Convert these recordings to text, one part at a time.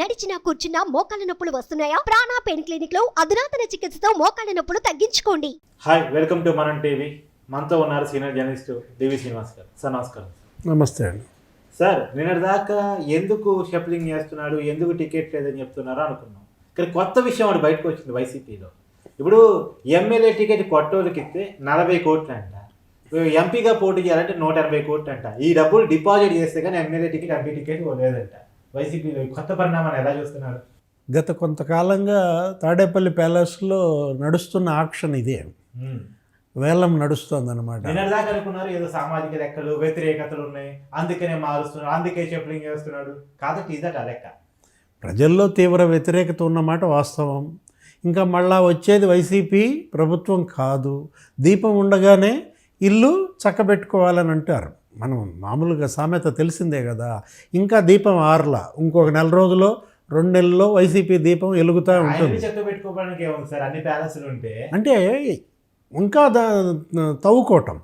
నడిచినా కూర్చున్నా మోకాళ్ళ నొప్పులు వస్తున్నాయా? ప్రాణా పెయిన్ క్లినిక్లో అధునాతన చికిత్సతో మోకాళ్ళ నొప్పులు తగ్గించుకోండి. హాయ్ వెల్కమ్ టు మనం టీవీ మనతో ఉన్నారు సీనియర్ జర్నలిస్ట్ డివి శ్రీనివాస్ గారు. సార్ నమస్కారం. నమస్తే అండి. సార్ నిన్నటి దాకా ఎందుకు షఫ్లింగ్ చేస్తున్నాడు? ఎందుకు టికెట్ లేదని చెప్తున్నారు అనుకున్నాం. కానీ కొత్త విషయం ఒకటి బయటకు వచ్చింది వైసీపీలో. ఇప్పుడు ఎమ్మెల్యే టికెట్ కొట్టోళ్ళకి ఇస్తే నలభై కోట్లు అంట ఎంపీగా పోటీ చేయాలంటే నూట ఎనభై కోట్లు అంట ఈ డబ్బులు డిపాజిట్ చేస్తే కానీ ఎమ్మెల్యే టికెట్ ఎంపీ టికెట్ లేదంట వైసీపీలో ఈ కొత్త పరిణామాన్ని ఎలా చూస్తున్నారు? గత కొంతకాలంగా తాడేపల్లి ప్యాలెస్లో నడుస్తున్న ఆక్షన్ ఇదే. వేలం నడుస్తోందన్నమాట. నిన్నటి దాకా అనుకున్నారు ఏదో సామాజిక లెక్కలు వ్యతిరేకతలు ఉన్నాయి అందుకనే మారుస్తున్నాడు అందుకే షఫ్లింగ్ చేస్తున్నాడు. కాబట్టి ఇదట లెక్క. ప్రజల్లో తీవ్ర వ్యతిరేకత ఉన్నమాట వాస్తవం. ఇంకా మళ్ళా వచ్చేది వైసీపీ ప్రభుత్వం కాదు. దీపం ఉండగానే ఇల్లు చక్కబెట్టుకోవాలని అంటారు. మనం మామూలుగా సామెత తెలిసిందే కదా. ఇంకా దీపం ఆరలా. ఇంకొక నెల రోజులో రెండు నెలల్లో వైసీపీ దీపం వెలుగుతూ ఉంటుంది. అంటే ఇంకా తవ్వుకోవటం.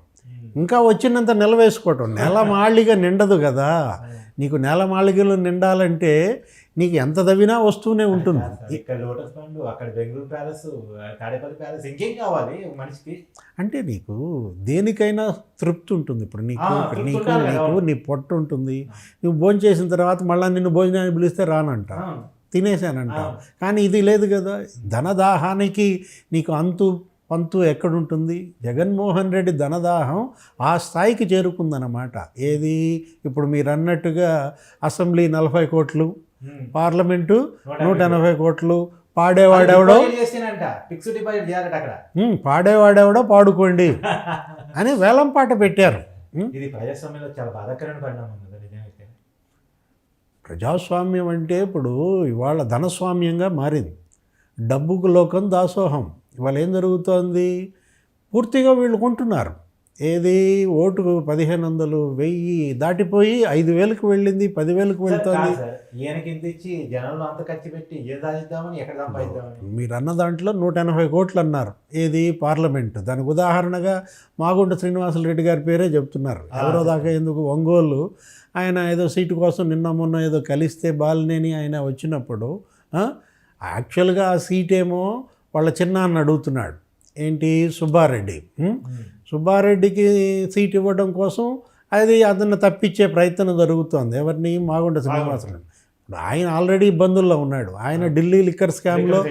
ఇంకా వచ్చినంత నిలవేసుకోవటం. నెల మాళిగా నిండదు కదా. నీకు నెల మాళిగలు నిండాలంటే నీకు ఎంత తవ్వినా వస్తూనే ఉంటుంది. ఇక్కడ లోటస్ పండు అక్కడ బెంగళూరు ప్యాలెస్ తాడేపల్లి ప్యాలెస్ ఇంకేం కావాలి మనిషికి? అంటే నీకు దేనికైనా తృప్తి ఉంటుంది. ఇప్పుడు నీకు నీకు. నీకు నీ పొట్ట ఉంటుంది. నువ్వు భోజనం చేసిన తర్వాత మళ్ళీ నిన్ను భోజనానికి పిలిస్తే రానంట. ఆ. కానీ ఇది లేదు కదా. ధనదాహానికి నీకు అంతు పంతు ఎక్కడుంటుంది? జగన్మోహన్ రెడ్డి ధనదాహం ఆ స్థాయికి చేరుకుందన్నమాట. ఏది? ఇప్పుడు మీరు అన్నట్టుగా అసెంబ్లీ నలభై కోట్లు. పార్లమెంటు నూట ఎనభై కోట్లు. పాడేవాడెవడో? పాడేవాడెవడో పాడుకోండి అని వేలం పాట పెట్టారు. ఇది ప్రజాస్వామ్యంలో చాలా బాధాకరమైన పరిణామం ప్రజాస్వామ్యం అంటే ఇప్పుడు ఇవాళ ధనస్వామ్యంగా మారింది. డబ్బుకు లోకం దాసోహం. ఇవాళ ఏం జరుగుతోంది? పూర్తిగా వీళ్ళు కొంటున్నారు. ఏది? ఓటుకు పదిహేను వందలు వెయ్యి దాటిపోయి ఐదు వేలకు వెళ్ళింది పదివేలకు వెళ్తోంది. జనంలో అంత ఖర్చు పెట్టి ఎక్కడ మీరు అన్న దాంట్లో నూట ఎనభై కోట్లు అన్నారు ఏది? పార్లమెంటు. దానికి ఉదాహరణగా మాగుంట శ్రీనివాసరెడ్డి గారి పేరే చెప్తున్నారు. ఎవరో దాకా ఎందుకు ఒంగోలు? ఆయన ఏదో సీటు కోసం నిన్న మొన్న ఏదో కలిస్తే బాలినేని ఆయన వచ్చినప్పుడు యాక్చువల్గా ఆ సీట్ ఏమో వాళ్ళ చిన్నాన్న అడుగుతున్నాడు. ఏంటి? సుబ్బారెడ్డి. సుబ్బారెడ్డికి సీట్ ఇవ్వడం కోసం అది అతన్ని తప్పించే ప్రయత్నం జరుగుతోంది. ఎవరిని? మాగుంట శ్రీనివాసరెడ్డి ఇప్పుడు ఆయన ఆల్రెడీ ఇబ్బందుల్లో ఉన్నాడు. ఆయన ఢిల్లీ లిక్కర్ స్కామ్లో.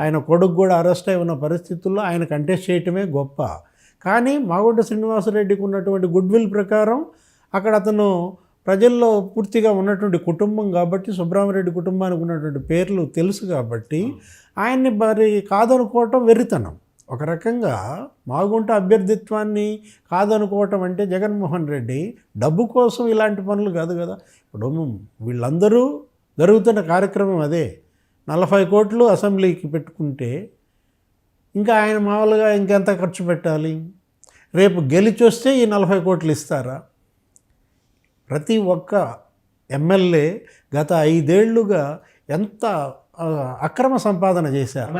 ఆయన కొడుకు కూడా అరెస్ట్ అయి ఉన్న పరిస్థితుల్లో ఆయన కంటెస్ట్ చేయటమే గొప్ప. కానీ మాగుంట శ్రీనివాసరెడ్డికి ఉన్నటువంటి గుడ్ విల్ ప్రకారం అక్కడ అతను ప్రజల్లో పూర్తిగా ఉన్నటువంటి కుటుంబం కాబట్టి సుబ్రహ్మరెడ్డి కుటుంబానికి ఉన్నటువంటి పేర్లు తెలుసు కాబట్టి ఆయన్ని మరి కాదనుకోవటం వెర్రితనం. ఒక రకంగా మాగుంట అభ్యర్థిత్వాన్ని కాదనుకోవటం అంటే జగన్మోహన్ రెడ్డి డబ్బు కోసం ఇలాంటి పనులు కాదు కదా. ఇప్పుడు వీళ్ళందరూ జరుగుతున్న కార్యక్రమం అదే. నలభై కోట్లు అసెంబ్లీకి పెట్టుకుంటే ఇంకా ఆయన మామూలుగా ఇంకెంత ఖర్చు పెట్టాలి? రేపు గెలిచొస్తే ఈ నలభై కోట్లు ఇస్తారా? ప్రతి ఒక్క ఎమ్మెల్యే గత ఐదేళ్ళుగా ఎంత అక్రమ సంపాదన చేశారు.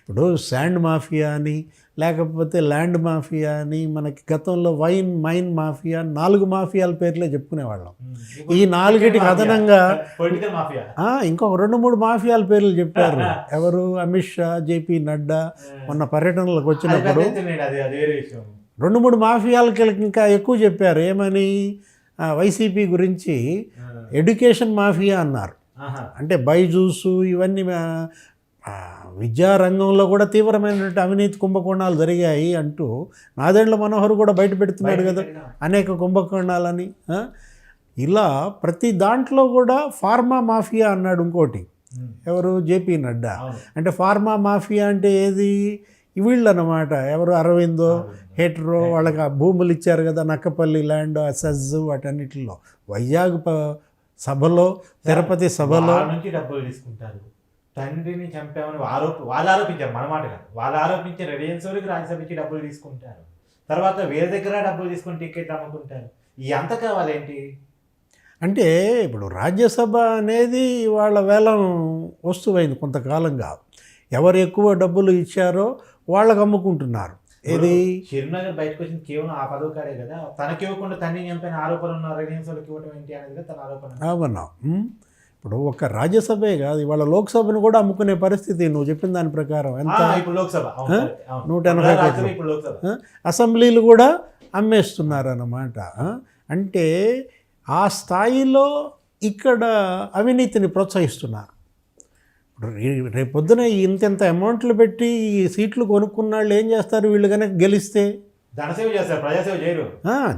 ఇప్పుడు శాండ్ మాఫియా అని లేకపోతే ల్యాండ్ మాఫియా అని మనకి గతంలో వైన్ మైన్ మాఫియా నాలుగు మాఫియాల పేర్లే చెప్పుకునేవాళ్ళం. ఈ నాలుగిటికి అదనంగా ఇంకొక రెండు మూడు మాఫియాల పేర్లు చెప్పారు. ఎవరు? అమిత్ షా జేపీ నడ్డా మొన్న పర్యటనలకు వచ్చినప్పుడు రెండు మూడు మాఫియాలకి ఇంకా ఎక్కువ చెప్పారు. ఏమని? వైసీపీ గురించి ఎడ్యుకేషన్ మాఫియా అన్నారు. అంటే బైజూసు ఇవన్నీ విద్యారంగంలో కూడా తీవ్రమైనటువంటి అవినీతి కుంభకోణాలు జరిగాయి అంటూ నాదెండ్ల మనోహర్ కూడా బయట పెడుతున్నాడు కదా. అనేక కుంభకోణాలని? ఇలా ప్రతి దాంట్లో కూడా ఫార్మా మాఫియా అన్నాడు ఇంకోటి. ఎవరు? J P Nadda. అంటే ఫార్మా మాఫియా అంటే ఏది? వీళ్ళు అన్నమాట ఎవరు? అరవిందో హెట్రో వాళ్ళకి భూములు ఇచ్చారు కదా నక్కపల్లి ల్యాండ్ అసెజ్ వాటన్నిటిలో. వైజాగ్ సభలో తిరుపతి సభలో. నుంచి డబ్బులు తీసుకుంటారు. తండ్రిని చంపామని ఆరోప వాళ్ళు ఆరోపించారు మన మాట కాదు. వాళ్ళు ఆరోపించి రిలయన్స్ వరకు రాజ్యసభ ఇచ్చి డబ్బులు తీసుకుంటారు. తర్వాత వేరే దగ్గర డబ్బులు తీసుకుని టికెట్ అమ్ముకుంటారు. ఈ అంత కావాలేంటి? అంటే ఇప్పుడు రాజ్యసభ అనేది వాళ్ళ వేలం వస్తువైంది కొంతకాలంగా. ఎవరు ఎక్కువ డబ్బులు ఇచ్చారో వాళ్ళకు అమ్ముకుంటున్నారు. ఏది? షిర్నగర్ బయటకు వచ్చింది కేవలం ఆ పదవి కాడే కదా. తనకి ఇవ్వకుండా తన్ని చంపిన ఆరోపణలు ఉన్న రిలయన్స్ వాళ్ళకి ఇవ్వడం ఏంటి అనేది తన ఆరోపణ. అవునా. ఇప్పుడు ఒక రాజ్యసభే కాదు ఇవాళ లోక్సభను కూడా అమ్ముకునే పరిస్థితి నువ్వు చెప్పిన దాని ప్రకారం. ఎంత? లోక్సభ. నూట ఎనభై కోట్లు. అసెంబ్లీలు కూడా అమ్మేస్తున్నారన్నమాట ఆ? అంటే ఆ స్థాయిలో ఇక్కడ అవినీతిని ప్రోత్సహిస్తున్నారు రేపొద్దున ఇంతెంత అమౌంట్లు పెట్టి ఈ సీట్లు కొనుక్కున్న వాళ్ళు ఏం చేస్తారు వీళ్ళు కనుక గెలిస్తే? ధనసేవ చేస్తారు ప్రజాసేవ చేయరు.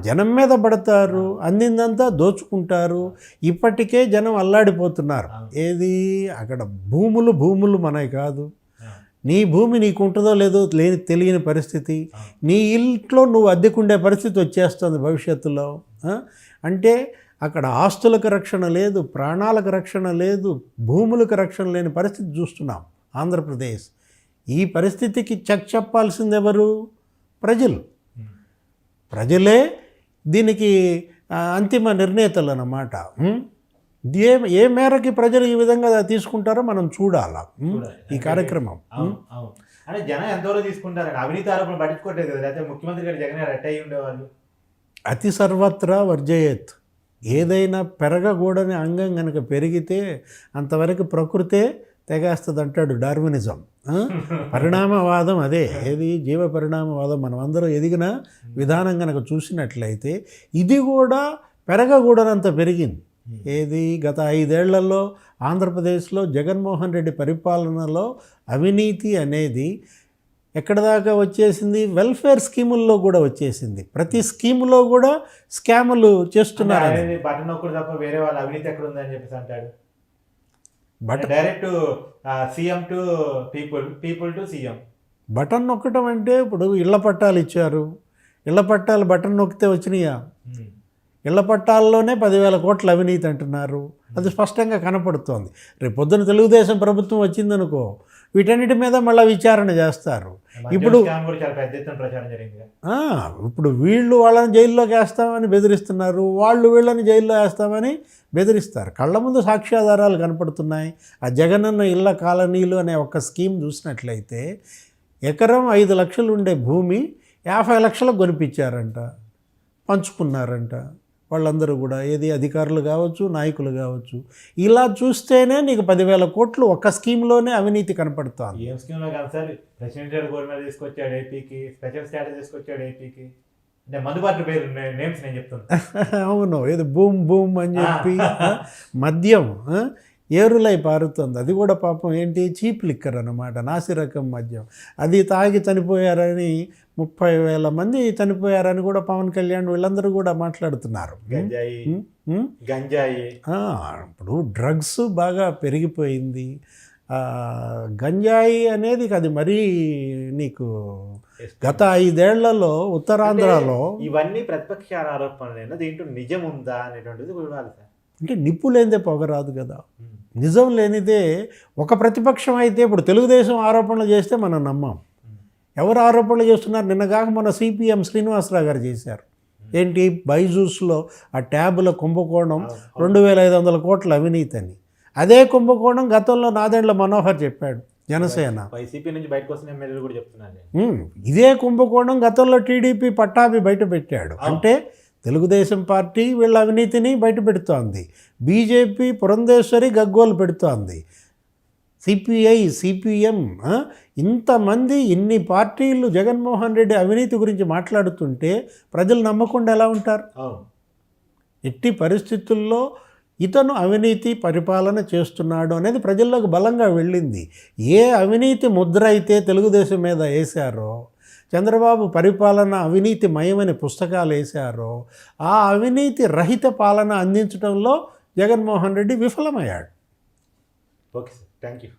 జనం మీద పడతారు అందిందంతా దోచుకుంటారు ఇప్పటికే జనం అల్లాడిపోతున్నారు. ఏది? అక్కడ భూములు భూములు మనవి కాదు. నీ భూమి నీకు ఉంటుందో లేదో లేని తెలియని పరిస్థితి. నీ ఇంట్లో నువ్వు అద్దెకుండే పరిస్థితి వచ్చేస్తుంది భవిష్యత్తులో? అంటే అక్కడ ఆస్తులకు రక్షణ లేదు ప్రాణాలకు రక్షణ లేదు భూములకు రక్షణ లేని పరిస్థితి చూస్తున్నాం ఆంధ్రప్రదేశ్. ఈ పరిస్థితికి చెక్ చెప్పాల్సింది ఎవరు? ప్రజలు. ప్రజలే దీనికి అంతిమ నిర్ణేతలు అన్నమాట? ఏ ఏ మేరకి ప్రజలు ఈ విధంగా తీసుకుంటారో మనం చూడాలా. ఈ కార్యక్రమం. అంటే జనం ఎంతవరకు తీసుకుంటారని అవినీతి ఆరోపణలు పట్టించుకోవట్లేదు కదా. లేకపోతే ముఖ్యమంత్రి గారు జగన్ గారు అట్ట అయ్యి ఉండేవాళ్ళు. అతి సర్వత్రా వర్జయేత్. ఏదైనా పెరగకూడని అంగం కనుక పెరిగితే అంతవరకు ప్రకృతే తెగేస్తుంది అంటాడు డార్వినిజం. పరిణామవాదం అదే. ఏది? జీవ పరిణామవాదం మనం అందరం ఎదిగిన విధానం కనుక చూసినట్లయితే ఇది కూడా పెరగకూడనంత పెరిగింది. ఏది? గత ఐదేళ్ళలో ఆంధ్రప్రదేశ్లో జగన్మోహన్ రెడ్డి పరిపాలనలో అవినీతి అనేది ఎక్కడ దాకా వచ్చేసింది? వెల్ఫేర్ స్కీముల్లో కూడా వచ్చేసింది. ప్రతి స్కీములో కూడా స్కాములు చేస్తున్నారు బటన్ నొక్కడు తప్ప వేరే వాళ్ళ అవినీతి ఎక్కడ ఉందని చెప్పేసి అంటాడు. But direct CM to people people to CM button నొక్కటం అంటే ఇప్పుడు ఇళ్ళ పట్టాలు ఇచ్చారు. ఇళ్ళ పట్టాలు బటన్ నొక్కితే వచ్చినాయా? ఇళ్ళ పట్టాల్లోనే పదివేల కోట్ల అవినీతి అంటున్నారు. అది స్పష్టంగా కనపడుతోంది. రేపు పొద్దున తెలుగుదేశం ప్రభుత్వం వచ్చిందనుకో వీటన్నిటి మీద మళ్ళీ విచారణ చేస్తారు. ఇప్పుడు- ఇప్పుడు వీళ్ళు వాళ్ళని జైల్లోకి వేస్తామని బెదిరిస్తున్నారు. వాళ్ళు వీళ్ళని జైల్లో వేస్తామని బెదిరిస్తారు. కళ్ళ ముందు సాక్ష్యాధారాలు కనపడుతున్నాయి. ఆ జగనన్న ఇళ్ళ కాలనీలు అనే ఒక స్కీమ్ చూసినట్లయితే ఎకరం ఐదు లక్షలు ఉండే భూమి యాభై లక్షలకు కొనిపించారంట. పంచుకున్నారంట. వాళ్ళందరూ కూడా ఏది అధికారులు కావచ్చు నాయకులు కావచ్చు ఇలా చూస్తేనే నీకు పదివేల కోట్లు ఒక్క స్కీమ్లోనే అవినీతి కనపడుతోంది. ఏం స్కీమ్లో కాదు సార్ ప్రెసిడెంట్ గవర్నమెంట్ తీసుకొచ్చాడు ఏపీకి స్పెషల్ స్టాటస్ తీసుకొచ్చాడు ఏపీకి. అంటే మందుబాటు పేరు నేమ్స్ నేను చెప్తాను అవును ఏదో బూమ్ బూమ్ అని చెప్పి మద్యం ఏరులై పారుతుంది. అది కూడా పాపం ఏంటి? చీప్ లిక్కర్ అనమాట నాసి రకం మద్యం. అది తాగి చనిపోయారని ముప్పై వేల మంది చనిపోయారని కూడా పవన్ కళ్యాణ్ వీళ్ళందరూ కూడా మాట్లాడుతున్నారు. గంజాయి. ఇప్పుడు డ్రగ్స్ బాగా పెరిగిపోయింది. గంజాయి అనేది అది మరీ నీకు గత ఐదేళ్ళలో ఉత్తరాంధ్రలో ఇవన్నీ ప్రతిపక్ష ఆరోపణలేనా? దీంట్లో నిజం ఉందా అనేటువంటిది అంటే నిప్పు లేనిదే పొగరాదు కదా. నిజం లేనిదే ఒక ప్రతిపక్షం అయితే ఇప్పుడు తెలుగుదేశం ఆరోపణలు చేస్తే మనం నమ్మం. ఎవరు ఆరోపణలు చేస్తున్నారు? నిన్నగాక మన సిపిఎం శ్రీనివాసరావు గారు చేశారు. ఏంటి? బైజూస్లో ఆ ట్యాబుల కుంభకోణం. రెండు వేల ఐదు వందల కోట్ల అవినీతి అని. అదే కుంభకోణం గతంలో నాదెండ్ల మనోహర్ చెప్పాడు జనసేన. ఇదే కుంభకోణం గతంలో టీడీపీ పట్టాభి బయట పెట్టాడు. అంటే తెలుగుదేశం పార్టీ వీళ్ళ అవినీతిని బయట పెడుతోంది బీజేపీ పురంధేశ్వరి గగ్గోలు పెడుతోంది. సిపిఐ సిపిఎం ఇంతమంది ఇన్ని పార్టీలు జగన్మోహన్ రెడ్డి అవినీతి గురించి మాట్లాడుతుంటే ప్రజలు నమ్మకుండా ఎలా ఉంటారు? ఎట్టి పరిస్థితుల్లో ఇతను అవినీతి పరిపాలన చేస్తున్నాడు అనేది ప్రజల్లోకి బలంగా వెళ్ళింది. ఏ అవినీతి ముద్ర అయితే తెలుగుదేశం మీద వేశారో చంద్రబాబు పరిపాలన అవినీతి మయమని పుస్తకాలు వేశారో ఆ అవినీతి రహిత పాలన అందించడంలో Jaganmohan Reddy విఫలమయ్యాడు. Okay sir. Thank you